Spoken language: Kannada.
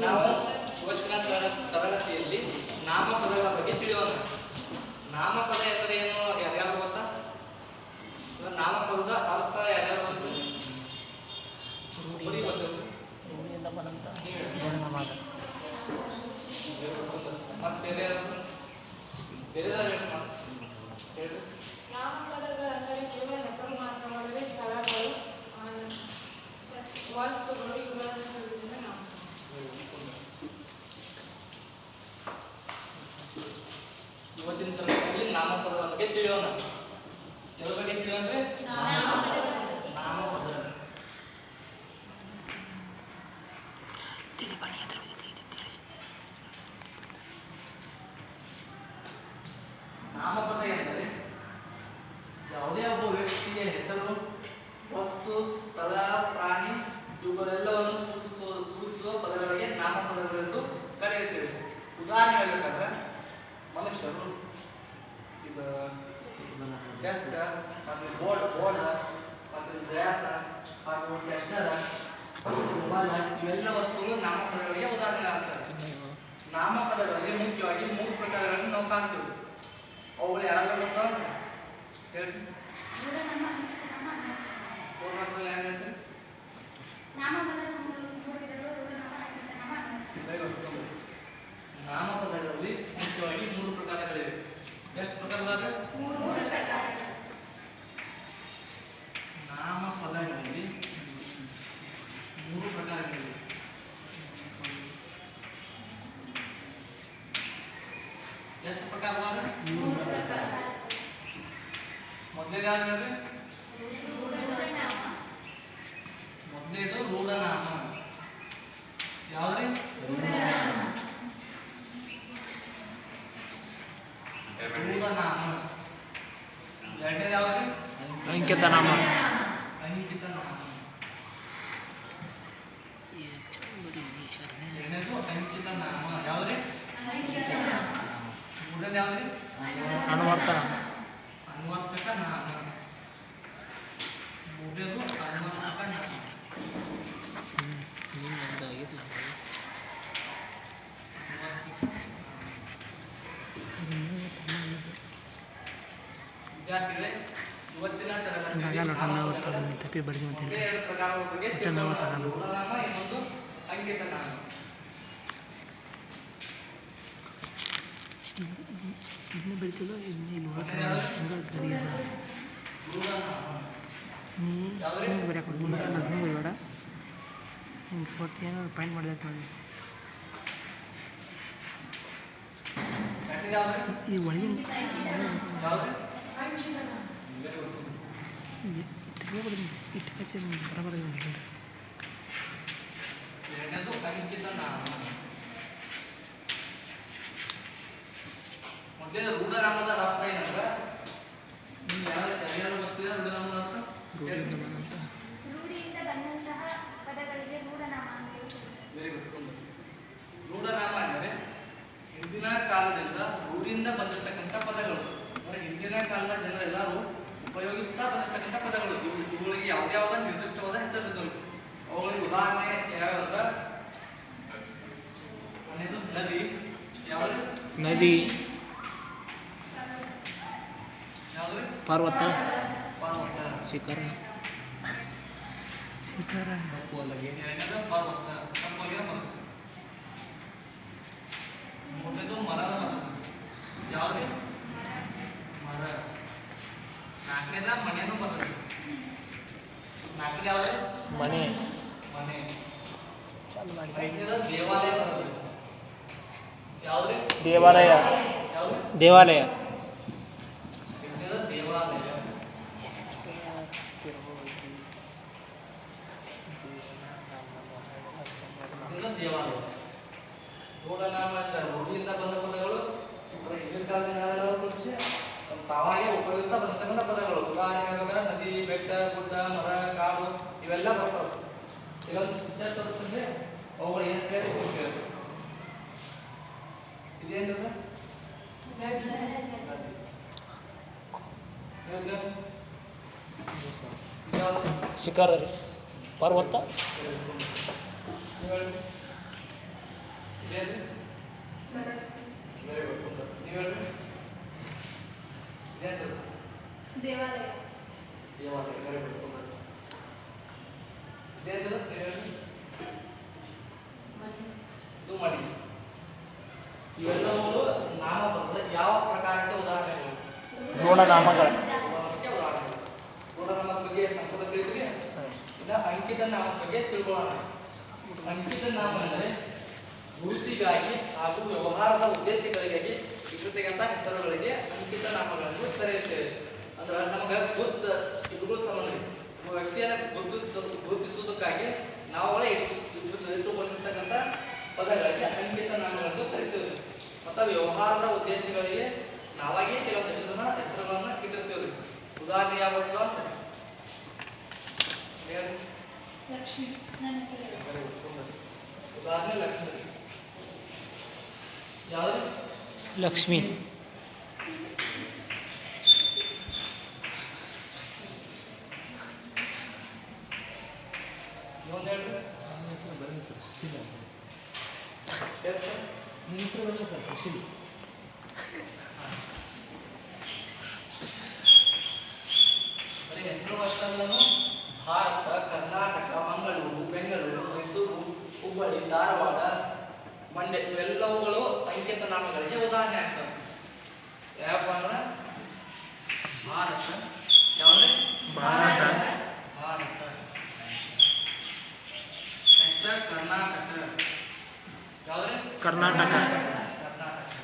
ನಾವು ತರ- ತರಗತಿಯಲ್ಲಿ ನಾಮಪದಗಳ ಬಗ್ಗೆ ತಿಳಿಯೋಣ. ನಾಮಪದ ಎಂದರೆ ಏನು ಯಾರ್ಯಾರು ಗೊತ್ತಾ ಇವಾಗ ನಾಮಪದದ ಅರ್ಥ ಯಾರ್ಯಾರು ಗೊತ್ತು ಬರೀ ಗೊತ್ತು. ರೂಢಿಯಿಂದ ಬಂದಂಥ ನೀವೇ. ಜನ್ಮವಾದ ಮತ್ತೆ ಬೇರೆ ಯಾರು? ಬೇರೆ ಯಾರು ಹೇಳಿ ಮತ್ತೆ? ಹೇಳಿ. ನಾಮಪದಗಳೆಂದರೆ ಕೇವಲ ಹೆಸರು ಮಾತ್ರವಲ್ಲದೆ ಸ್ಥಳಗಳು ಆ, ಸ- ವಸ್ತುಗಳು ಇವುಗಳನ್ನು ಹೇಳುವುದರಿಂದ ನಾಮಪದ ಇವತ್ತಿನ ತರಗತಿಯಲ್ಲಿ ನಾಮಪದಗಳ ಬಗ್ಗೆ ತಿಳಿಯೋಣ. ಯಾವ ಬಗ್ಗೆ ತಿಳಿಯೋಣ ನಾಮಪದ ತಿಳಿ ಬನ್ನಿ ಅದ್ರ ಬಗ್ಗೆ ತಿಳಿ ತಿಳಿ ನಾಮಪದ ಎಂದರೆ ಯಾವುದೇ ಒಬ್ಬ ವ್ಯಕ್ತಿಯ ಹೆಸರು ಡೆಸ್ಕ್ ಮತ್ತು ಬೋರ್ಡ್ ಬೋರ್ಡ್ ಮತ್ತು ಗ್ಲಾಸ್ ಹಾಗೂ ಟೆಸ್ಟರ್ ಮೊಬೈಲ್ ಇವೆಲ್ಲ ವಸ್ತುಗಳು ನಾಮಪದಗಳಿಗೆ ಉದಾಹರಣೆ ಆಗ್ತವೆ. ನಾಮಪದಗಳಲ್ಲಿ ಮುಖ್ಯವಾಗಿ ಮೂರು ಪ್ರಕಾರಗಳನ್ನು ನಾವು ಕಾಣ್ತೀವಿ. ಅವುಗಳು ಯಾರು ಗೊತ್ತಾ ಹೇಳಿ. ಮೂರು ಮೊದಲನೇ ಯಾರು ಹೇಳ್ರಿ? ಮೊದಲನೇದು ರೂಢನಾಮ ಯಾವ್ರಿ ರೂಢನಾಮ ಎರಡನೇದು ಯಾವ್ರಿ ಅಂಕಿತನಾಮ. ನಾಮ ಅಂಕಿತ ನಾಮ ಎರಡನೇದು ಅಂಕಿತನಾಮ. ಯಾವ್ರಿ ಮೂರನೇದು ಯಾವ್ರಿ ಅನುವರ್ತ ನಾಮ ಅನ್ವರ್ತಕ ನಾಮ ಮೂರನೇದು ಅನ್ವರ್ತಕ ನಾಮ ವಿದ್ಯಾರ್ಥಿಗಳೇ ಇವತ್ತಿನ ತರಗತಿಯಲ್ಲಿ ನಗಲ್ಲ ಟನ್ನ ನಾಮಪದಗಳ ಬರ್ತಾನೆ ತಪ್ಪಿ ಬಡ್ಗಿ ಒಂದೇ ಮತ್ತೆ ಎರಡು ಪ್ರಕಾರಗಳ ಬಗ್ಗೆ ಟನ್ನ ತಿಳ್ಕೊಳ್ಳೋಣ. ತಗೊಳ್ಳೋಣ. ರೂಢನಾಮ ಇನ್ನೊಂದು ಅಂಕಿತ ನಾಮ ಇದನ್ನ ಬೆಳಿತಿಲ್ಲ ಇದನ್ನ ಇಲ್ಲಿ ಒಳಗೆ ಗಡಿ ಅದ ರೂಢನಾಮ ನೀ ಹಿಂಗೆ ಬರೆಯಕ್ಕೆ ಮುಂದೆ ಹಿಂಗೆ ಬರಬೇಡ ಹಿಂಗೆ ಕೊಟ್ಟು ಏನೋ ಪಾಯಿಂಟ್ ಮಾಡಿದೆ ನೋಡಿ ಎರಡನೇದು ಯಾವ್ದು? ಈ ಒಳಗಿನ ಯಾವ್ದು? ತಿರುಗಬಡಿ ಇಟ್ಟು ಹಚ್ಚಿ ಬರಬಾರ ಮೊದಲನೇ ರೂಢನಾಮದ ಅರ್ಥ ಏನಂದ್ರೆ ನೀವು ಯಾವ ಯಾರ್ಯಾರು ಗೊತ್ತಿದೆ ರೂಢನಾಮದ ಅರ್ಥ? ರೂಢಿಯಿಂದ ಬಂದಂತಹ ಪದಗಳಿಗೆ ರೂಢನಾಮ ವೆರಿ ಗುಡ್ ರೂಢನಾಮ ಅಂದರೆ ಹಿಂದಿನ ಕಾಲದಿಂದ ರೂಢಿಯಿಂದ ಬಂದಿರತಕ್ಕಂಥ ಪದಗಳು. ಅಂದರೆ ಹಿಂದಿನ ಕಾಲದ ಜನರೆಲ್ಲರೂ ಉಪಯೋಗಿಸ್ತಾ ಬಂದಿರತಕ್ಕಂಥ ಪದಗಳು. ಇವು ಇವುಗಳಿಗೆ ಯಾವ್ದಾವ ನಿರ್ದಿಷ್ಟವಾದ ಹೆಸರುಗಳು ಅವುಗಳಿಗೆ ಉದಾಹರಣೆ ಯಾವ್ಯಾವ ನದಿ. ಯಾವ ನದಿ ಯಾವ್ದು ಪರ್ವತ ಪರ್ವತ ಶಿಖರ ಶಿಖರ ಎರಡನೇದು ಪರ್ವತ ತಪ್ಪಾಗಿದೆ ಪರ್ವತ ಮೂರನೇದು ಮರದ ಪದ ಯಾವ್ದು ಮರ ನಾಲ್ಕನೇದ ಮನೆನೂ ಬರ್ತದೆ ನಾಲ್ಕನೇ ಯಾವ್ದು ಮನೆ. ಮನೆ. ಚಾಲು ಮಾಡಿ ಐದನೇದು ದೇವಾಲಯ. ಬರ್ತದೆ ಯಾವ್ದು? ದೇವಾಲಯ ಯಾವ್ದು ದೇವಾಲಯ ಐದನೇದು ದೇವಾಲಯ ಇದು ದೇವಾಲಯ. ರೂಢನಾಮ ಅಂತ ರೂಢಿಯಿಂದ ಬಂದ ಪದಗಳು ಹಿಂದಿನ ಕಾಲದಿಂದ ಯಾವ್ಯಾವ ಮುಂಚೆ ತಾವಾಗೆ ಉಪಯೋಗಿಸ್ತಾ ಬರ್ತಕ್ಕಂಥ ಪದಗಳು. ಉದಾಹರಣೆ ಹೇಳ್ಬೇಕಾದ್ರೆ ನದಿ ಬೆಟ್ಟ ಗುಡ್ಡ ಮರ ಕಾಡು ಇವೆಲ್ಲ ಬರ್ತಾವೆ. ಈಗ ಒಂದು ತೋರಿಸಿದ್ರೆ ಅವುಗಳು ಏನು ಹೇಳಿ ಕೇಳಿ ಇದೇನದ? ಶಿಖರ ಪರ್ವತ. ಇದೇನ್ರಿ ವೆರಿ ಗುಡ್ ನೀವು ಹೇಳ್ರಿ ಇದೇನ್ರಿ ದೇವಾಲಯ ದೇವಾಲಯ ಯಾವ ಪ್ರಕಾರಕ್ಕೆ ಉದಾಹರಣೆಗಳು ಗುಣನಾಮಗಳ ಗುಣನಾಮಕ್ಕೆ ಉದಾಹರಣೆಗಳು ಗುಣನಾಮ ಬಗ್ಗೆ ಸಂಪೂರ್ಣ ತಿಳಿದ್ರಿ ಇಲ್ಲ ಅಂಕಿತ ನಾಮ ಬಗ್ಗೆ ತಿಳ್ಕೊಳ್ಳೋಣ ಅಂಕಿತ ನಾಮ ಅಂದರೆ ಗುರುತಿಗಾಗಿ ಹಾಗೂ ವ್ಯವಹಾರದ ಉದ್ದೇಶಗಳಿಗಾಗಿ ಇಟ್ಟಿರ್ತಕ್ಕಂಥ ಹೆಸರುಗಳಿಗೆ ಅಂಕಿತ ನಾಮಗಳನ್ನು ಕರೆಯುತ್ತೇವೆ. ಅಂದ್ರೆ ನಮಗೆ ಗುರುತ ಇದುಗಳು ಸಂಬಂಧ ವ್ಯಕ್ತಿಯನ್ನು ಗುರುತಿಸ ಗುರುತಿಸುವುದಕ್ಕಾಗಿ ನಾವುಗಳೇ ಇಟ್ಟು ಇಟ್ಟುಕೊಂಡಿರ್ತಕ್ಕಂಥ ಪದಗಳಿಗೆ ಅಂಕಿತ ನಾಮಗಳನ್ನು ಕರಿತೇವೆ. ಮತ್ತು ವ್ಯವಹಾರದ ಉದ್ದೇಶಗಳಿಗೆ ನಾವಾಗಿಯೇ ಕೆಲವೊಂದು ಹೆಸರುಗಳನ್ನು ಇಟ್ಟಿರ್ತೇವೆ. ಉದಾಹರಣೆ ಯಾವತ್ತು ಅಂತ. ಲಕ್ಷ್ಮಿ ಉದಾಹರಣೆ ಲಕ್ಷ್ಮಿ. ಲಕ್ಷ್ಮಿ. ಭಾರತ ಕರ್ನಾಟಕ ಮಂಗಳೂರು ಬೆಂಗಳೂರು ಮೈಸೂರು ಹುಬ್ಬಳ್ಳಿ ಧಾರವಾಡ ಮಂಡ್ಯ ಇವೆಲ್ಲವುಗಳು ಅಂಕಿತ ನಾಮಗಳಿಗೆ ಉದಾಹರಣೆ ಆಗ್ತವೆ ಯಾವಪ್ಪ ಅಂದ್ರೆ ಭಾರತ ಯಾವ್ದು ಭಾರತ ಭಾರತ ನೆಕ್ಸ್ಟ್ ಕರ್ನಾಟಕ ಯಾವ್ದ್ರಿ ಕರ್ನಾಟಕ